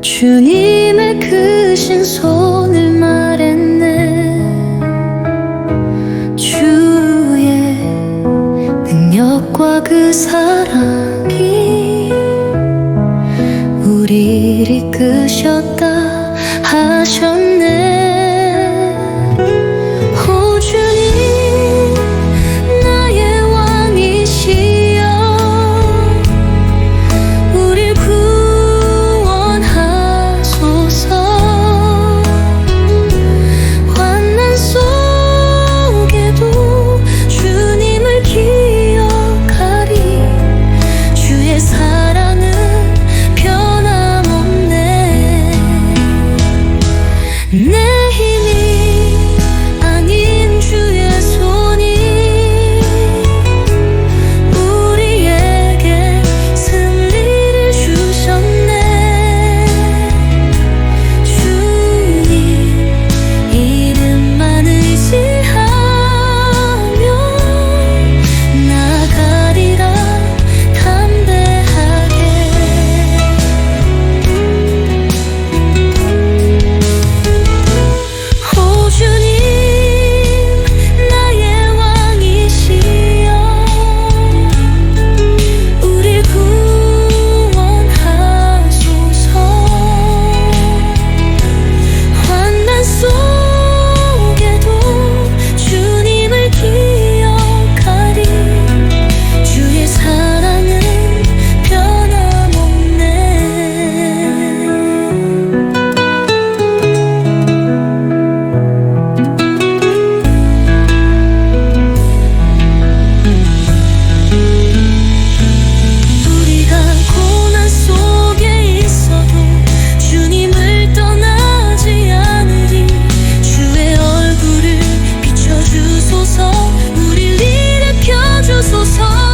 주님의 크신 손을 말했네. 주의 능력과 그 사랑이 우리를 이끄셨다. 주소서. 우릴 일으켜 주소서.